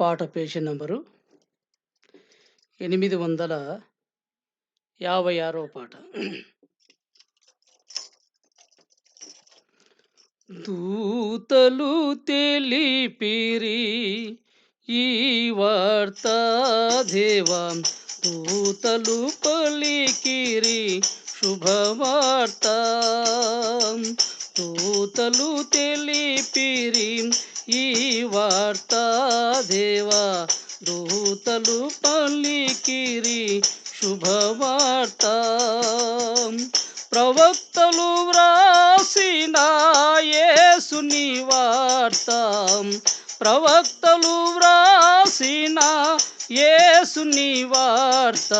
పాట page number ఎనిమిది వందల యాభై ఆరో పాట. దూతలు తెలిపిరి ఈ వార్త దేవా. దూతలు పలికిరి శుభవార్త. దూతలు తెలిపిరి ఈ వార్త దేవా దూతలు పల్లికిరి శుభవార్త. ప్రవక్తలు వ్రాసిన యేసుని వార్త. ప్రవక్తలు వ్రాసిన యేసుని వార్త.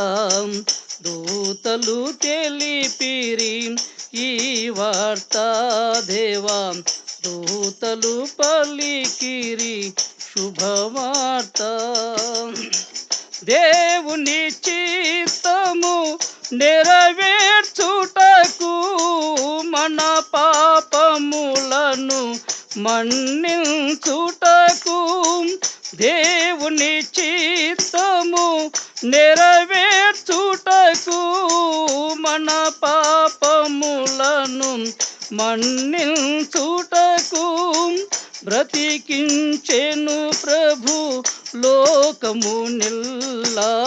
దూతలు తెలిపిరి ఈ వార్త దేవా దూతలు పలికిరి శుభవార్త. దేవుని చిత్తము నెరవేర్చుటకు మన పాపములను మన్నించుటకు దేవుని చిత్తము నెరవేర్చుటకు మన పాపములను మన్నిల్ చూటకు బ్రతికించెను ప్రభు లోకము నిల్లా.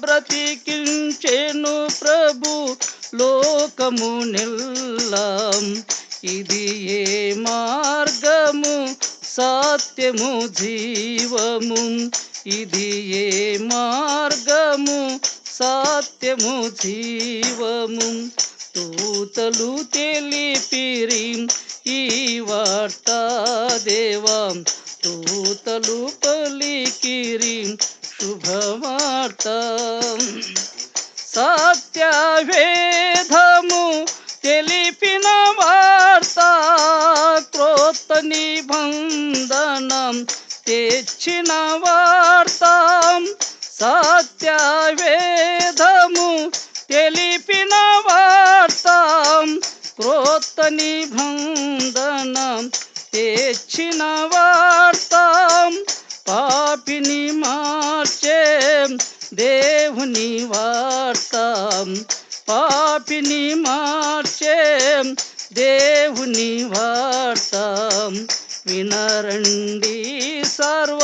బ్రతికించెను ప్రభు లోకము నిల్లా. ఇది ఏ మార్గము? సత్యము జీవము. ఇది ఏ మార్గము? సత్యము జీవము. తూతలు తెలిపిరి ఈ వార్త దేవా. తూతలు పలికిరి శుభవార్త. సత్యవేదము తెలిపిన వార్త క్రోత నిబంధనం తెచ్చిన వార్త. సత్యవేదము తెలిపిన వార్త నిబంధనం తెచ్చిన వార్త పాపిని మార్చే దేవుని వార్త పాపిని మార్చే దేవుని వార్త వినరండి సర్వ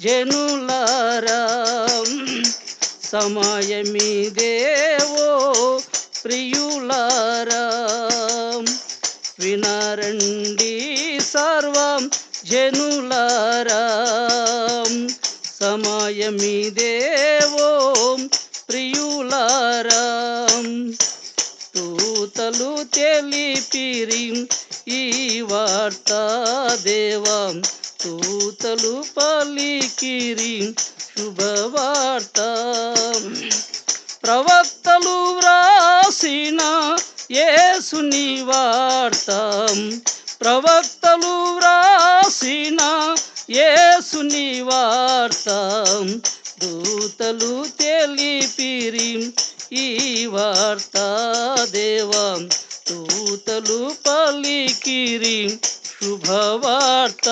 జనులారా సమయమి దేవో ప్రియులారా సర్వం జనులారా. సమయమిదేవో ప్రియులారా. తూతలు తెలిపిరి ఈ వార్త దేవం. తూతలు పలికిరి శుభవార్త. ప్రవక్తలు వ్రాసిన యేసుని వార్త. ప్రవక్తలు వ్రాసిన ఏసుని వార్త దూతలు తెలిపిరి ఈ వార్త దేవం దూతలు పలికిరి శుభవార్త